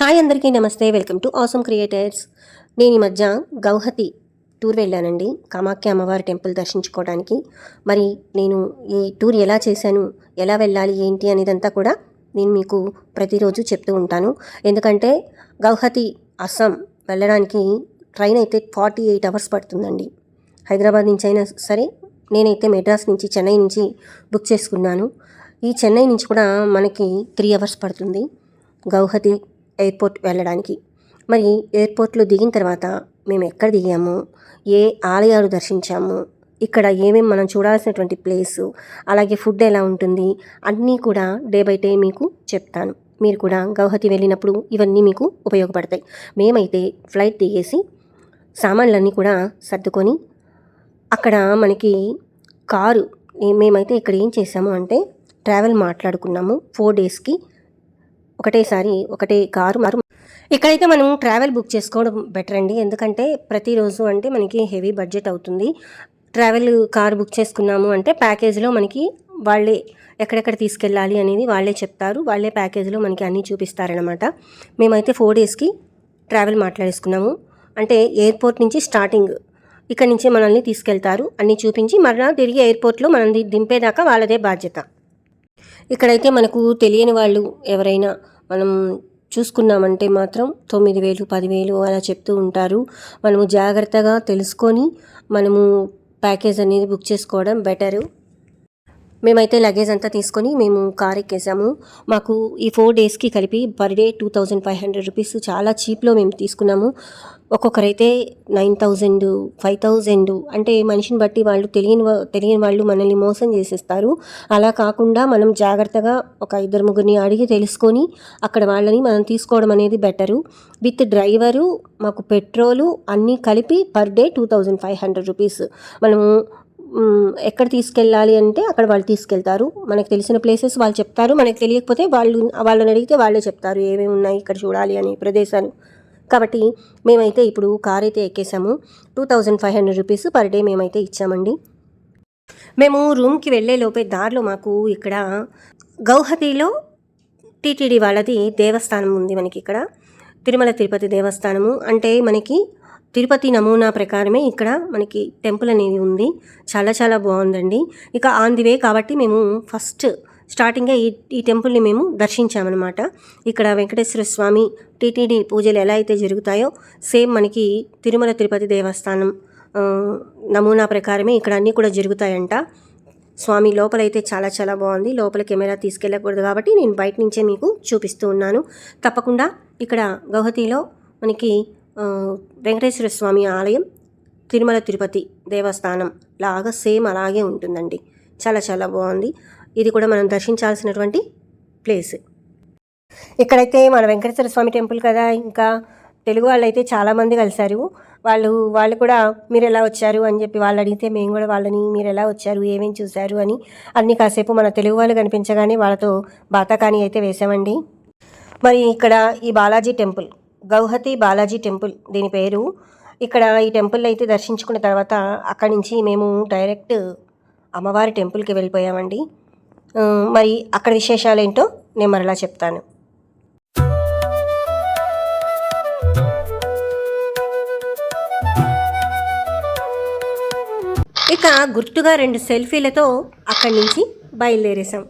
Hi అందరికీ నమస్తే welcome to awesome creators. నేను ఈ మధ్య గౌహతి టూర్ వెళ్ళానండి కామాఖ్య అమ్మవారి టెంపుల్ దర్శించుకోవడానికి. మరి నేను ఈ టూర్ ఎలా చేశాను ఎలా వెళ్ళాలి ఏంటి అనేదంతా కూడా నేను మీకు ప్రతిరోజు చెప్తూ ఉంటాను. ఎందుకంటే గౌహతి అస్సాం వెళ్ళడానికి ట్రైన్ అయితే ఫార్టీ ఎయిట్ అవర్స్ పడుతుందండి. హైదరాబాద్ నుంచి అయినా సరే నేనైతే మెడ్రాస్ నుంచి చెన్నై నుంచి బుక్ చేసుకున్నాను. ఈ చెన్నై నుంచి కూడా మనకి త్రీ అవర్స్ పడుతుంది. గౌహతి ఎయిర్పోర్ట్ వెళ్ళడానికి. మరి ఎయిర్పోర్ట్లో దిగిన తర్వాత మేము ఎక్కడ దిగాము? ఏ ఆలయాలు దర్శించాము? ఇక్కడ ఏమేమి మనం చూడాల్సినటువంటి ప్లేసు? అలాగే ఫుడ్ ఎలా ఉంటుంది? అన్నీ కూడా డే బై డే మీకు చెప్తాను. మీరు కూడా గౌహతి వెళ్ళినప్పుడు ఇవన్నీ మీకు ఉపయోగపడతాయి. మేమైతే ఫ్లైట్ దిగేసి సామాన్లన్నీ కూడా సర్దుకొని అక్కడ మనకి కారు మేమైతే ఇక్కడ ఏం చేసాము అంటే ట్రావెల్ మాట్లాడుకున్నాము ఫోర్ డేస్కి. ఒకటేసారి ఒకటే కారు మారు ఇక్కడైతే మనం ట్రావెల్ బుక్ చేసుకోవడం బెటర్ అండి. ఎందుకంటే ప్రతిరోజు అంటే మనకి హెవీ బడ్జెట్ అవుతుంది. ట్రావెల్ కార్ బుక్ చేసుకున్నాము అంటే ప్యాకేజ్లో మనకి వాళ్ళే ఎక్కడెక్కడ తీసుకెళ్ళాలి అనేది వాళ్ళే చెప్తారు. వాళ్ళే ప్యాకేజ్లో మనకి అన్నీ చూపిస్తారనమాట మేమైతే ఫోర్ డేస్కి ట్రావెల్ మాట్లాడేసుకున్నాము. అంటే ఎయిర్పోర్ట్ నుంచి స్టార్టింగ్ ఇక్కడ నుంచే మనల్ని తీసుకెళ్తారు. అన్నీ చూపించి మరలా తిరిగి ఎయిర్పోర్ట్లో మనల్ని దింపేదాకా వాళ్ళదే బాధ్యత. ఇక్కడైతే మనకు తెలియని వాళ్ళు ఎవరైనా మనం చూసుకున్నామంటే మాత్రం తొమ్మిది వేలు పదివేలు అలా చెప్తూ ఉంటారు. మనము జాగ్రత్తగా తెలుసుకొని మనము ప్యాకేజ్ అనేది బుక్ చేసుకోవడం బెటరు. మేమైతే లగేజ్ అంతా తీసుకొని మేము కార్ ఎక్కేసాము. మాకు ఈ ఫోర్ డేస్కి కలిపి per day two thousand five hundred rupees చాలా చీప్లో మేము తీసుకున్నాము. ఒక్కొక్కరైతే నైన్ థౌజండ్ ఫైవ్ థౌజండ్ అంటే మనిషిని బట్టి వాళ్ళు తెలియని తెలియని వాళ్ళు మనల్ని మోసం చేసేస్తారు. అలా కాకుండా మనం జాగ్రత్తగా ఒక ఇద్దరు ముగ్గురిని అడిగి తెలుసుకొని అక్కడ వాళ్ళని మనం తీసుకోవడం అనేది బెటరు విత్ డ్రైవరు మాకు పెట్రోలు అన్నీ కలిపి per day two thousand five hundred rupees మనము ఎక్కడ తీసుకెళ్ళాలి అంటే అక్కడ వాళ్ళు తీసుకెళ్తారు. మనకు తెలిసిన ప్లేసెస్ వాళ్ళు చెప్తారు. మనకు తెలియకపోతే వాళ్ళు వాళ్ళని అడిగితే వాళ్ళే చెప్తారు. ఏమేమి ఉన్నాయి ఇక్కడ చూడాలి అని ప్రదేశాలు. కాబట్టి మేమైతే ఇప్పుడు కార్ అయితే ఎక్కేసాము. Two thousand five hundred rupees per day మేమైతే ఇచ్చామండి. మేము రూమ్కి వెళ్ళే లోపే దారిలో మాకు ఇక్కడ గౌహతిలో టీటీడీ వాళ్ళది దేవస్థానం ఉంది మనకి ఇక్కడ. తిరుమల తిరుపతి దేవస్థానము. అంటే మనకి తిరుపతి నమూనా ప్రకారమే ఇక్కడ మనకి టెంపుల్ అనేది ఉంది. చాలా చాలా బాగుందండి. ఇక ఆన్ ది వే కాబట్టి మేము ఫస్ట్ స్టార్టింగ్గా ఈ ఈ టెంపుల్ని మేము దర్శించామన్నమాట. ఇక్కడ వెంకటేశ్వర స్వామి టీటీడీ పూజలు ఎలా అయితే జరుగుతాయో సేమ్ మనకి తిరుమల తిరుపతి దేవస్థానం నమూనా ప్రకారమే ఇక్కడ అన్నీ కూడా జరుగుతాయంట. స్వామి లోపలైతే చాలా చాలా బాగుంది. లోపల కెమెరా తీసుకెళ్ళకూడదు కాబట్టి నేను బయట నుంచే మీకు చూపిస్తూ ఉన్నాను. తప్పకుండా ఇక్కడ గౌహతిలో మనకి వెంకటేశ్వర స్వామి ఆలయం తిరుమల తిరుపతి దేవస్థానం లాగా సేమ్ అలాగే ఉంటుందండి. చాలా చాలా బాగుంది. ఇది కూడా మనం దర్శించాల్సినటువంటి ప్లేస్. ఇక్కడైతే మన వెంకటేశ్వర స్వామి టెంపుల్ కదా ఇంకా తెలుగు వాళ్ళు అయితే చాలామంది కలిశారు. వాళ్ళు వాళ్ళు కూడా మీరు ఎలా వచ్చారు అని చెప్పి వాళ్ళు అడిగితే మేము కూడా వాళ్ళని మీరు ఎలా వచ్చారు ఏమేమి చూశారు అని అన్ని కాసేపు మన తెలుగు వాళ్ళు కనిపించగానే వాళ్ళతో బాతాకాని అయితే వేసామండి. మరి ఇక్కడ ఈ బాలాజీ టెంపుల్ గౌహతి బాలాజీ టెంపుల్ దీని పేరు. ఇక్కడ ఈ టెంపుల్ అయితే దర్శించుకున్న తర్వాత అక్కడి నుంచి మేము డైరెక్ట్ అమ్మవారి టెంపుల్కి వెళ్ళిపోయామండి. మరి అక్కడ విశేషాలు ఏంటో నేను మరలా చెప్తాను. ఇక గుర్తుగా రెండు సెల్ఫీలతో అక్కడి నుంచి బయలుదేరేసాం